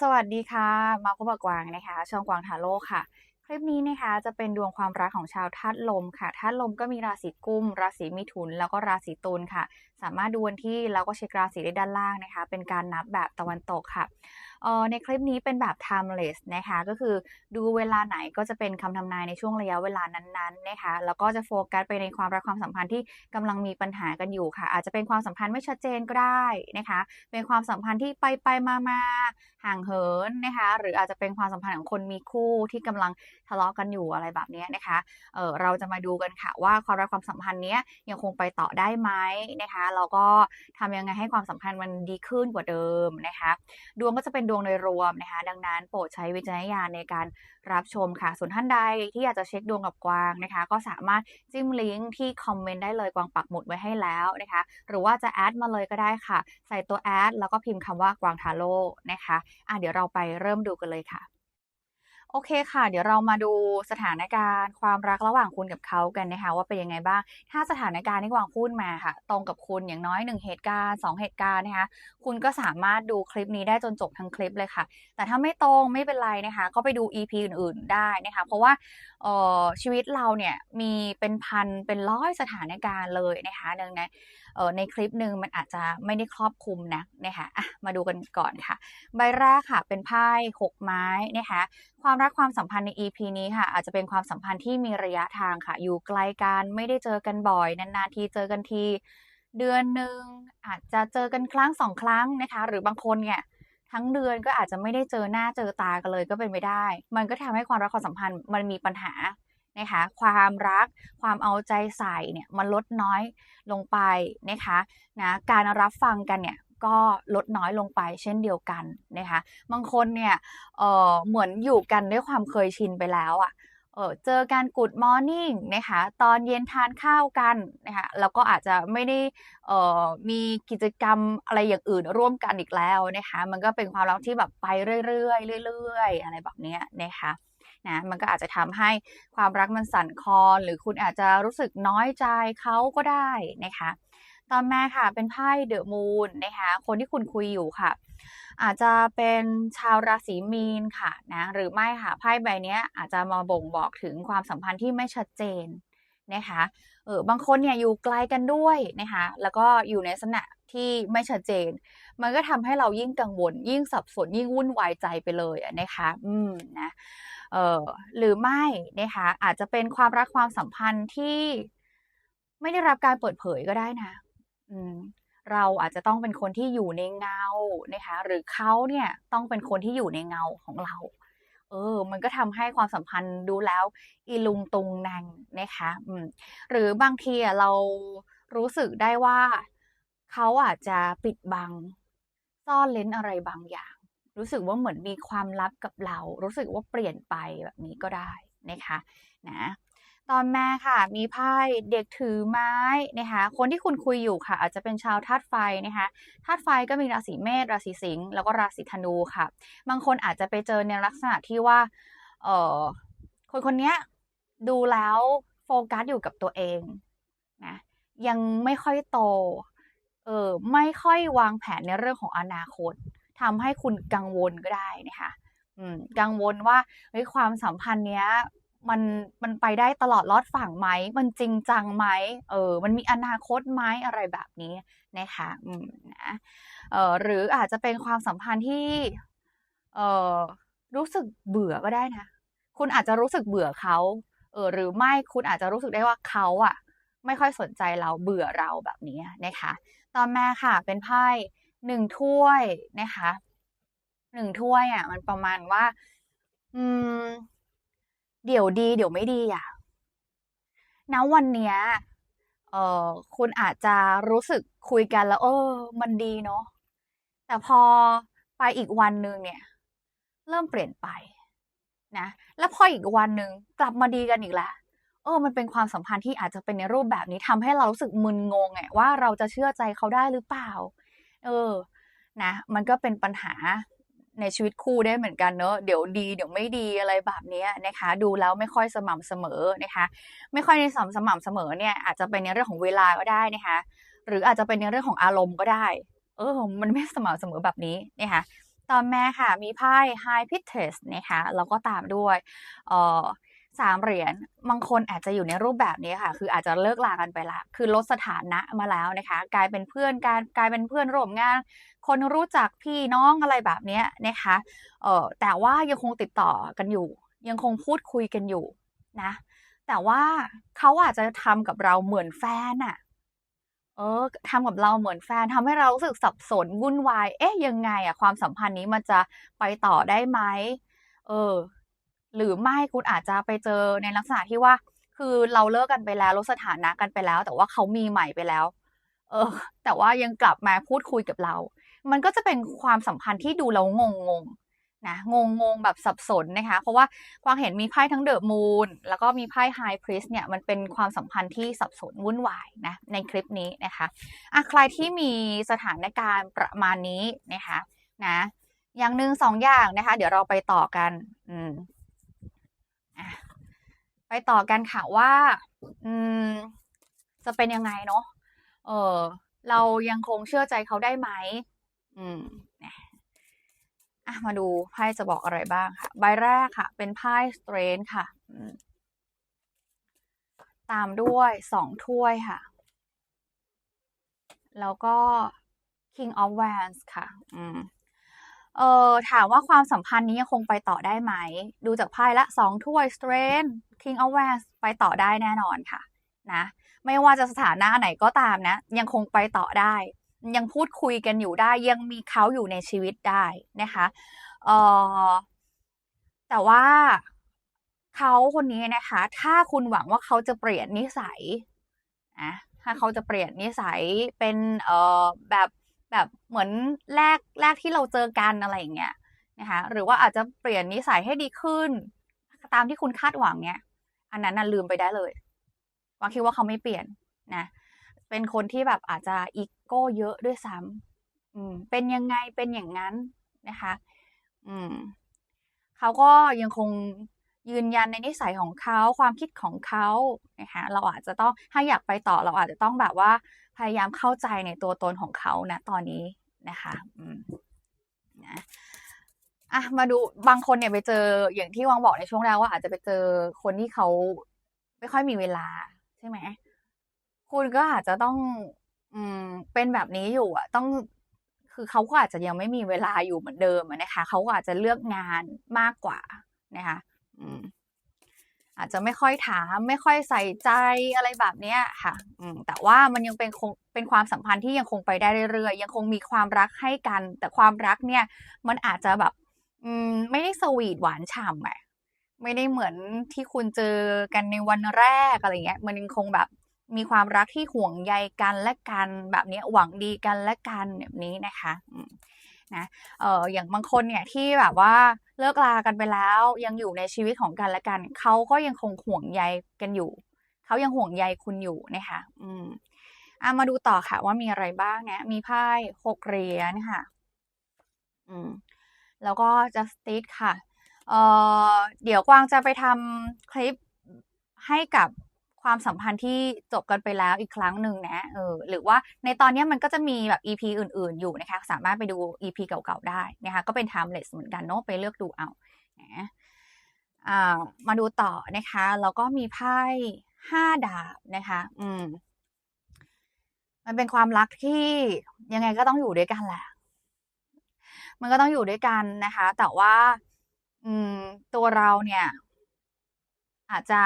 สวัสดีค่ะ มาพบกับกวางนะคะ ช่องกวางทาโร่ค่ะ คลิปนี้นะคะจะเป็นดวงความรักของชาวธาตุลมค่ะธาตุลมก็มีราศีกุม ราศีมิถุน แล้วก็ราศีตุลค่ะ สามารถดูวันที่แล้วก็เช็คราศีได้ด้านล่างนะคะ เป็นการนับแบบตะวันตกค่ะ ออในคลิปนี้เป็นแบบ timeless นะคะ ก็คือดูเวลาไหนก็จะเป็นคำทำนายในช่วงระยะเวลานั้นๆนะคะ แล้วก็จะโฟกัสไปในความรักความสัมพันธ์ที่กำลังมีปัญหากันอยู่ค่ะ อาจจะเป็นความสัมพันธ์ไม่ชัดเจนก็ได้นะคะ เป็นความสัมพันธ์ที่ไปไปมามาห่างเหินนะคะ หรืออาจจะเป็นความสัมพันธ์ของคนมีคู่ที่กำลังทะเลาะกันอยู่อะไรแบบนี้นะคะเออเราจะมาดูกันค่ะว่าความรักความสัมพันธ์เนี้ยยังคงไปต่อได้ไหมนะคะแล้วก็ทำยังไงให้ความสัมพันธ์มันดีขึ้นกว่าเดิมนะคะ ดวงก็จะเป็นดวงโดยรวมนะคะ ดังนั้นโปรดใช้วิจารณญาณในการรับชมค่ะ ส่วนท่านใดที่อยากจะเช็คดวงกับกวางนะคะ ก็สามารถจิ้มลิงก์ที่คอมเมนต์ได้เลยกวางปักหมุดไว้ให้แล้วนะคะ หรือว่าจะแอดมาเลยก็ได้ค่ะ ใส่ตัวแอดแล้วก็พิมพ์คำว่ากวางทาโร่นะคะอะเดี๋ยวเราไปเริ่มดูกันเลยค่ะ โอเคค่ะ เดี๋ยวเรามาดูสถานการณ์ความรักระหว่างคุณกับเขากันนะคะ ว่าเป็นยังไงบ้าง ถ้าสถานการณ์ที่กวางพูดมาค่ะ ตรงกับคุณอย่างน้อยหนึ่งเหตุการณ์สองเหตุการณ์นะคะ คุณก็สามารถดูคลิปนี้ได้จนจบทั้งคลิปเลยค่ะ แต่ถ้าไม่ตรงไม่เป็นไรนะคะ ก็ไปดู EP อื่นๆได้นะคะ เพราะว่าเออชีวิตเราเนี่ยมีเป็นพันเป็นร้อยสถานการณ์เลยนะคะ ดังนั้น ในคลิปหนึ่งมันอาจจะไม่ได้ครอบคลุมนะนะคะอะมาดูกันก่อนค่ะ ใบแรกค่ะ เป็นไพ่หกไม้นะคะความรักความสัมพันธ์ใน EP นี้ค่ะ อาจจะเป็นความสัมพันธ์ที่มีระยะทางค่ะ อยู่ไกลกันไม่ได้เจอกันบ่อย นานๆทีเจอกันทีเดือนหนึ่งอาจจะเจอกันครั้งสองครั้งนะคะ หรือบางคนเนี่ยทั้งเดือนก็อาจจะไม่ได้เจอหน้าเจอตากันเลยก็เป็นไปได้ มันก็ทำให้ความรักความสัมพันธ์มันมีปัญหา นะคะความรักความเอาใจใส่เนี่ยมันลดน้อยลงไปนะคะนะการรับฟังกันเนี่ยก็ลดน้อยลงไปเช่นเดียวกันนะคะบางคนเนี่ยเออเหมือนอยู่กันด้วยความเคยชินไปแล้วอะ่ะเออเจอการกูดมอร์นิ่งนะคะตอนเย็นทานข้าวกันนะคะแล้วก็อาจจะไม่ได้เอ่อมีกิจกรรมอะไรอย่างอื่นร่วมกันอีกแล้วนะคะมันก็เป็นความรักที่แบบไปเรื่อยๆเรื่อยๆ อะไรแบบนี้นะคะ นะมันก็อาจจะทำให้ความรักมันสั่นคลอนหรือคุณอาจจะรู้สึกน้อยใจเขาก็ได้นะคะตอนแม่ค่ะเป็นไพ่เดอะมูนนะคะคนที่คุณคุยอยู่ค่ะ อาจจะเป็นชาวราศีมีนค่ะนะหรือไม่ค่ะไพ่ใบนี้อาจจะมาบ่งบอกถึงความสัมพันธ์ที่ไม่ชัดเจน นะคะเออบางคนเนี่ยอยู่ไกลกันด้วยนะคะแล้วก็อยู่ในลักษณะที่ไม่ชัดเจน มันก็ทำให้เรายิ่งกังวล ยิ่งสับสนยิ่งวุ่นวายใจไปเลยนะคะอืมนะเออหรือไม่นะคะอาจจะเป็นความรักความสัมพันธ์ที่ไม่ได้รับการเปิดเผยก็ได้นะอืมเราอาจจะต้องเป็นคนที่อยู่ในเงานะคะหรือเขาเนี่ยต้องเป็นคนที่อยู่ในเงาของเรา ออ มันก็ทำให้ความสัมพันธ์ดูแล้วอีลุงตุงนางนะคะอืมหรือบางทีเรารู้สึกได้ว่าเขาอาจจะปิดบัง ซ่อนเล้นอะไรบางอย่าง รู้สึกว่าเหมือนมีความลับกับเรา รู้สึกว่าเปลี่ยนไปแบบนี้ก็ได้นะคะ นะ ตอนแม่ค่ะ มีไพ่เด็กถือไม้นะคะคนที่คุณคุยอยู่ค่ะ อาจจะเป็นชาวธาตุไฟนะคะธาตุไฟก็มีราศีเมษราศีสิงห์แล้วก็ราศีธนูค่ะ บางคนอาจจะไปเจอในลักษณะที่ว่าเออคนคนนี้ดูแล้วโฟกัสอยู่กับตัวเองนะยังไม่ค่อยโตเออไม่ค่อยวางแผนในเรื่องของอนาคตทำให้คุณกังวลก็ได้นะคะอืมกังวลว่าเฮ้ยความสัมพันธ์เนี้ย มันมันไปได้ตลอดรอดฝั่งไหม มันจริงจังไหมเออ มันมีอนาคตไหมอะไรแบบนี้นะคะอืมนะเออหรืออาจจะเป็นความสัมพันธ์ที่ เออรู้สึกเบื่อก็ได้นะ คุณอาจจะรู้สึกเบื่อเขาเออหรือไม่คุณอาจจะรู้สึกได้ว่าเขาอะไม่ค่อยสนใจเราเบื่อเราแบบนี้นะคะตอนแม่ค่ะ เป็นไพ่หนึ่งถ้วยนะคะหนึ่งถ้วยอะ มันประมาณว่า อืม เดี๋ยวดี เดี๋ยวไม่ดีอะณวันเนี้ยเออคุณอาจจะรู้สึกคุยกันแล้วเออมันดีเนาะแต่พอไปอีกวันหนึ่งเนี่ย เริ่มเปลี่ยนไปนะแล้วพออีกวันหนึ่งกลับมาดีกันอีกแล้วเออมันเป็นความสัมพันธ์ที่อาจจะเป็นในรูปแบบนี้ทำให้เรารู้สึกมึนงงไงว่าเราจะเชื่อใจเขาได้หรือเปล่า เออ นะ มันก็เป็นปัญหา ในชีวิตคู่ได้เหมือนกันเนอะเดี๋ยวดีเดี๋ยวไม่ดีอะไรแบบนี้นะคะ ดูแล้วไม่ค่อยสม่ำเสมอนะคะ ไม่ค่อยในสม่ำสม่ำเสมอเนี่ยอาจจะเป็นในเรื่องของเวลาก็ได้นะคะ หรืออาจจะเป็นในเรื่องของอารมณ์ก็ได้ เออมันไม่สม่ำเสมอแบบนี้นะคะตอนแม่ค่ะมีไพ่ High p i t t e s นะคะแล้วก็ตามด้วยเอ่อ สามเหรียญบางคนอาจจะอยู่ในรูปแบบนี้ค่ะ คืออาจจะเลิกลากันไปล้วคือลดสถานะมาแล้วนะคะ กลายเป็นเพื่อนกันกลายเป็นเพื่อนร่วมงาน คนรู้จักพี่น้องอะไรแบบนี้นะคะเออแต่ว่ายังคงติดต่อกันอยู่ ยังคงพูดคุยกันอยู่นะ แต่ว่าเขาอาจจะทำกับเราเหมือนแฟนอะเออทำกับเราเหมือนแฟนทำให้เรารู้สึกสับสนวุ่นวาย เอ๊ะยังไงอะความสัมพันธ์นี้มันจะไปต่อได้ไหมเออ หรือไม่คุณอาจจะไปเจอในลักษณะที่ว่า คือเราเลิกกันไปแล้วลดสถานะกันไปแล้ว แต่ว่าเขามีใหม่ไปแล้ว เออ แต่ว่ายังกลับมาพูดคุยกับเรา มันก็จะเป็นความสัมพันธ์ที่ดูแล้วงงๆนะงงๆแบบสับสนนะคะ เพราะว่ากวางเห็นมีไพ่ทั้ง The Moon แล้วก็มีไพ่ High Priest เนี่ยมันเป็นความสัมพันธ์ที่สับสนวุ่นวายนะในคลิปนี้นะคะอะใครที่มีสถานการณ์ประมาณนี้นะคะนะอย่างหนึ่งสองอย่างนะคะ เดี๋ยวเราไปต่อกัน อืม ไปต่อกันค่ะว่า อืม จะเป็นยังไงเนาะเออ เรายังคงเชื่อใจเขาได้ไหมอืมนะอะมาดูไพ่จะบอกอะไรบ้างค่ะ ใบแรกค่ะ เป็นไพ่ Strength ค่ะตามด้วยสองถ้วยค่ะ แล้วก็ King of Wands ค่ะ อืม เอ่อถามว่าความสัมพันธ์นี้ยังคงไปต่อได้ไหม ดูจากไพ่ละสองถ้วย Strength King of Wands ไปต่อได้แน่นอนค่ะนะไม่ว่าจะสถานะไหนก็ตามนะ ยังคงไปต่อได้ ยังพูดคุยกันอยู่ได้ ยังมีเขาอยู่ในชีวิตได้นะคะเอ่อแต่ว่าเขาคนนี้นะคะ ถ้าคุณหวังว่าเขาจะเปลี่ยนนิสัยอะถ้าเขาจะเปลี่ยนนิสัยเป็นเอ่อแบบ แบบเหมือนแรกแรกที่เราเจอกันอะไรอย่างเงี้ยนะคะหรือว่าอาจจะเปลี่ยนนิสัยให้ดีขึ้น ตามที่คุณคาดหวังเนี่ย อันนั้นน่ะลืมไปได้เลยกวางคิดว่าเขาไม่เปลี่ยนนะเป็นคนที่แบบอาจจะอีโก้เยอะด้วยซ้ำอืมเป็นยังไงเป็นอย่างงั้นนะคะ อืมเขาก็ยังคง ยืนยันในนิสัยของเขาความคิดของเขานะคะเราอาจจะต้องถ้าอยากไปต่อเราอาจจะต้องแบบว่าพยายามเข้าใจในตัวตนของเขาณตอนนี้นะคะอืมนะอะมาดูบางคนเนี่ยไปเจออย่างที่วางบอกในช่วงแรกว่าอาจจะไปเจอคนที่เขาไม่ค่อยมีเวลาใช่ไหมคุณก็อาจจะต้องอืมเป็นแบบนี้อยู่อะต้องคือเขาก็อาจจะยังไม่มีเวลาอยู่เหมือนเดิมนะคะเขาก็อาจจะเลือกงานมากกว่านะคะ อาจจะไม่ค่อยถามไม่ค่อยใส่ใจอะไรแบบเนี้ยค่ะอืมแต่ว่ามันยังเป็นคงเป็นความสัมพันธ์ที่ยังคงไปได้เรื่อยๆยังคงมีความรักให้กัน แต่ความรักเนี่ยมันอาจจะแบบอืมไม่ได้สวีทหวานฉ่ำอะไม่ได้เหมือนที่คุณเจอกันในวันแรกอะไรเงี้ย มันยังคงแบบมีความรักที่ห่วงใยกันและกันแบบนี้หวังดีกันและกันแบบนี้นะคะนะเอออย่างบางคนเนี่ยที่แบบว่า เลิกลากันไปแล้ว ยังอยู่ในชีวิตของกันและกัน เขาก็ยังคงห่วงใยกันอยู่ เขายังห่วงใยคุณอยู่นะคะอืมอะมาดูต่อค่ะว่ามีอะไรบ้างนะมีไพ่หกเหรียญค่ะ อืม แล้วก็ Justice ค่ะ เอ่อ เดี๋ยวกวางจะไปทำคลิปให้กับ ความสัมพันธ์ที่จบกันไปแล้วอีกครั้งหนึ่งนะเออหรือว่าในตอนนี้มันก็จะมีแบบ EP อื่น ๆ อยู่นะคะ สามารถไปดู EP เก่าๆได้นะคะก็เป็น timeless เหมือนกันเนาะไปเลือกดูเอานะอ่ามาดูต่อนะคะแล้วก็มีไพ่ห้าดาบนะคะ อืม มันเป็นความรักที่ยังไงก็ต้องอยู่ด้วยกันแหละ มันก็ต้องอยู่ด้วยกันนะคะ แต่ว่า อืม ตัวเราเนี่ย อาจจะ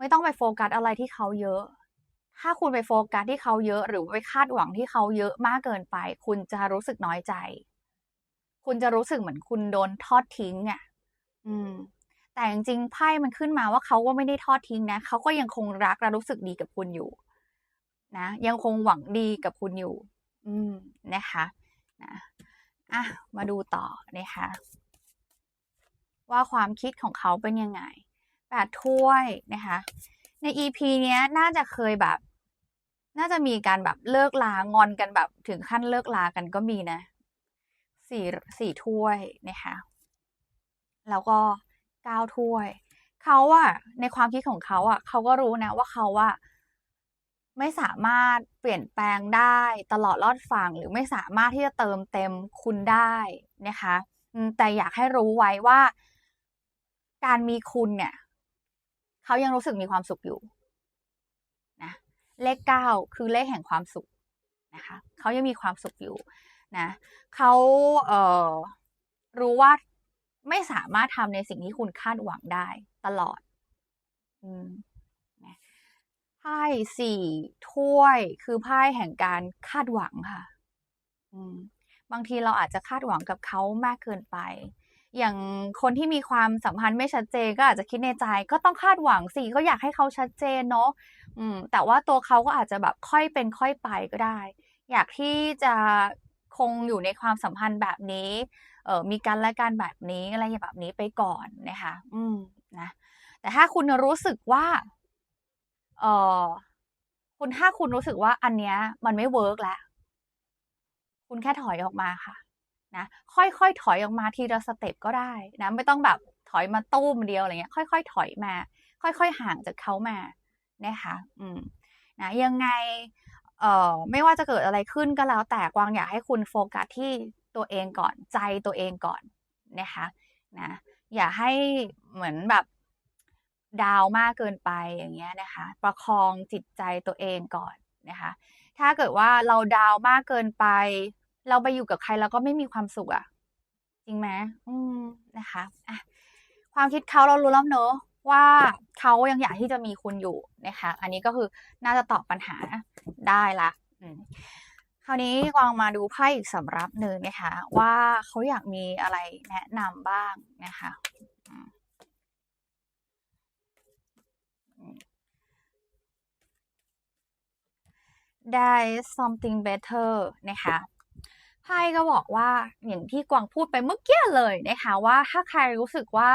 ไม่ต้องไปโฟกัสอะไรที่เขาเยอะ ถ้าคุณไปโฟกัสที่เขาเยอะ หรือไปคาดหวังที่เขาเยอะมากเกินไป คุณจะรู้สึกน้อยใจ คุณจะรู้สึกเหมือนคุณโดนทอดทิ้งอะอืม แต่จริงๆไพ่มันขึ้นมาว่าเขาก็ไม่ได้ทอดทิ้งนะเขาก็ยังคงรักและรู้สึกดีกับคุณอยู่ นะยังคงหวังดีกับคุณอยู่ อืมนะคะนะอะมาดูต่อนะคะว่าความคิดของเขาเป็นยังไง แปดถ้วยนะคะ ใน EP เนี้ยน่าจะเคยแบบ น่าจะมีการแบบเลิกลางอนกันแบบถึงขั้นเลิกลากันก็มีนะสี่สี่ถ้วยนะคะ แล้วก็เก้าถ้วย เขาอะในความคิดของเขาอะเขาก็รู้นะว่าเขาอะไม่สามารถเปลี่ยนแปลงได้ตลอดรอดฝั่งหรือไม่สามารถที่จะเติมเต็มคุณได้นะคะ แต่อยากให้รู้ไว้ว่า การมีคุณเนี่ย เขายังรู้สึกมีความสุขอยู่นะเลขเก้าคือเลขแห่งความสุขนะคะเขายังมีความสุขอยู่นะเขาเอ่อรู้ว่าไม่สามารถทำในสิ่งที่คุณคาดหวังได้ตลอดอืมไพ่สี่ถ้วยคือไพ่แห่งการคาดหวังค่ะ อืมบางทีเราอาจจะคาดหวังกับเขามากเกินไป อย่างคนที่มีความสัมพันธ์ไม่ชัดเจนก็อาจจะคิดในใจ ก็ต้องคาดหวังสิก็อยากให้เขาชัดเจนเนาะอืม แต่ว่าตัวเขาก็อาจจะแบบค่อยเป็นค่อยไปก็ได้ อยากที่จะคงอยู่ในความสัมพันธ์แบบนี้เออมีกันและกันแบบนี้อะไรอย่างแบบนี้ไปก่อนนะคะ อืมนะแต่ถ้าคุณรู้สึกว่าเออคุณถ้าคุณรู้สึกว่าอันเนี้ย มันไม่เวิร์กแล้วคุณแค่ถอยออกมาค่ะ นะค่อยๆถอยออกมาทีละสเต็ปก็ได้นะไม่ต้องแบบถอยมาตู้มเดียวอะไรเงี้ยค่อยๆถอยมา ค่อยๆห่างจากเขามานะคะอืมนะยังไงเอ่อไม่ว่าจะเกิดอะไรขึ้นก็แล้ว แต่กวางอยากให้คุณโฟกัสที่ตัวเองก่อนใจตัวเองก่อนนะคะนะอย่าให้เหมือนแบบดาวมากเกินไปอย่างเงี้ยนะคะ ประคองจิตใจตัวเองก่อนนะคะ ถ้าเกิดว่าเราดาวมากเกินไป เราไปอยู่กับใครแล้วก็ไม่มีความสุขอะจริงไหมอืมนะคะอะความคิดเขาเรารู้แล้วเนอะว่าเขายังอยากที่จะมีคุณอยู่นะคะ อันนี้ก็คือน่าจะตอบปัญหาได้ละอืคราวนี้กวางมาดูไพ่อีกสำรับหนึ่งนะคะ ว่าเขาอยากมีอะไรแนะนำบ้างนะคะได้ something better นะคะ ไพ่ก็บอกว่าอย่างที่กวางพูดไปเมื่อกี้เลยนะคะว่าถ้าใครรู้สึกว่า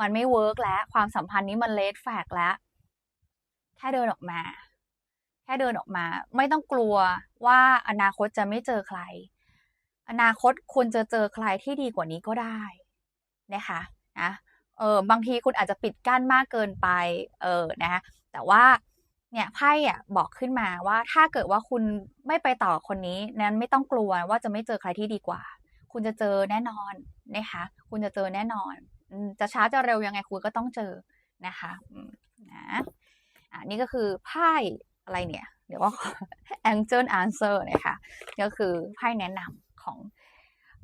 มันไม่เวิร์กแล้ว ความสัมพันธ์นี้มันเลดแฟกแล้ว แค่เดินออกมา แค่เดินออกมา ไม่ต้องกลัวว่าอนาคตจะไม่เจอใคร อนาคตคุณจะเจอใครที่ดีกว่านี้ก็ได้นะคะนะเออบางทีคุณอาจจะปิดกั้นมากเกินไป เออนะคะแต่ว่า เนี่ยไพ่อะบอกขึ้นมาว่าถ้าเกิดว่าคุณไม่ไปต่อคนนี้ นั้นไม่ต้องกลัวว่าจะไม่เจอใครที่ดีกว่า คุณจะเจอแน่นอนนะคะคุณจะเจอแน่นอน จะช้าจะเร็วยังไงคุณก็ต้องเจอนะคะนะอ่านี่ก็คือไพ่อะไรเนี่ย เดี๋ยวว่า Angel Answer นะคะก็คือไพ่แนะนำของ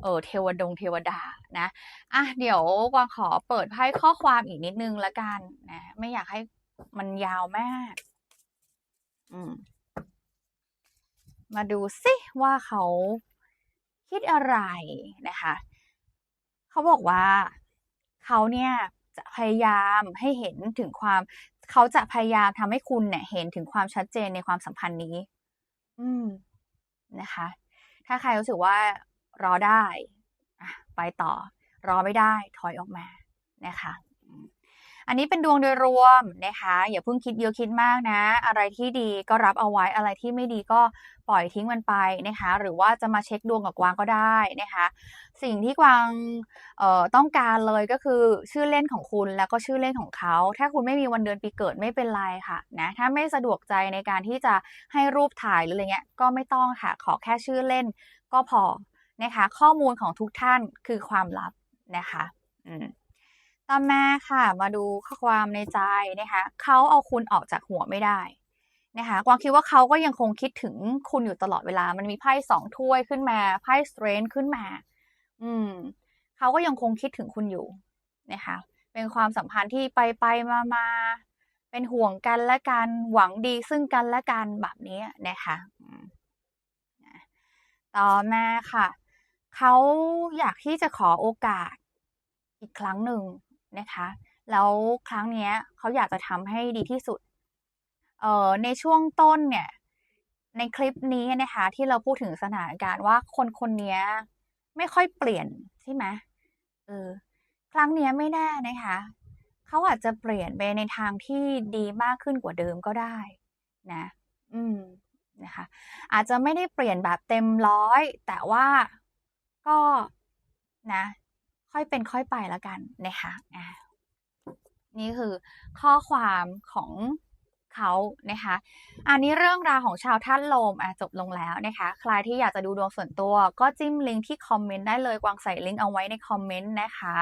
เออเทวดงเทวดานะ อะเดี๋ยวกวางขอเปิดไพ่ข้อความอีกนิดนึงละกันนะ ไม่อยากให้มันยาวมาก มาดูสิว่าเขาคิดอะไรนะคะ เขาบอกว่าเขาเนี่ยจะพยายามให้เห็นถึงความ เขาจะพยายามทำให้คุณเนี่ย เห็นถึงความชัดเจนในความสัมพันธ์นี้ อืมนะคะ ถ้าใครรู้สึกว่ารอได้ไปต่อ รอไม่ได้ถอยออกมานะคะ อันนี้เป็นดวงโดยรวมนะคะ อย่าเพิ่งคิดเยอะคิดมากนะ อะไรที่ดีก็รับเอาไว้อะไรที่ไม่ดีก็ปล่อยทิ้งมันไปนะคะ หรือว่าจะมาเช็คดวงกับกวางก็ได้นะคะ สิ่งที่กวางต้องการเลยก็คือชื่อเล่นของคุณแล้วก็ชื่อเล่นของเขา ถ้าคุณไม่มีวันเดือนปีเกิดไม่เป็นไรค่ะนะถ้าไม่สะดวกใจในการที่จะให้รูปถ่ายหรืออะไรเงี้ยก็ไม่ต้องค่ะขอแค่ชื่อเล่นก็พอนะคะ ข้อมูลของทุกท่านคือความลับนะคะ อืม ต่อมาค่ะ มาดูข้อความในใจนะคะเขาเอาคุณออกจากหัวไม่ได้นะคะกวางคิดว่าเขาก็ยังคงคิดถึงคุณอยู่ตลอดเวลา มันมีไพ่สองถ้วยขึ้นมาไพ่สเตรนขึ้นมา อืมเขาก็ยังคงคิดถึงคุณอยู่นะคะเป็นความสัมพันธ์ที่ไปไปมามาเป็นห่วงกันและกันหวังดีซึ่งกันและกันแบบนี้นะคะอืมนะต่อมาค่ะ เขาอยากที่จะขอโอกาสอีกครั้งหนึ่ง นะคะ แล้วครั้งนี้เขาอยากจะทำให้ดีที่สุด เอ่อในช่วงต้นเนี่ย ในคลิปนี้นะคะ ที่เราพูดถึงสถานการณ์ว่าคนคนนี้ไม่ค่อยเปลี่ยนใช่ไหมเออครั้งนี้ไม่แน่นะคะเขาอาจจะเปลี่ยนไปในทางที่ดีมากขึ้นกว่าเดิมก็ได้ นะ อืมนะคะอาจจะไม่ได้เปลี่ยนแบบเต็มร้อย แต่ว่าก็นะ ค่อยเป็นค่อยไปแล้วกันนะคะอ่านี่คือข้อความของเขานะคะอันนี้เรื่องราวของชาวท่านลมอะจบลงแล้วนะคะ ใครที่อยากจะดูดวงส่วนตัว ก็จิ้มลิงก์ที่คอมเมนต์ได้เลยกวางใส่ลิงก์เอาไว้ในคอมเมนต์นะคะ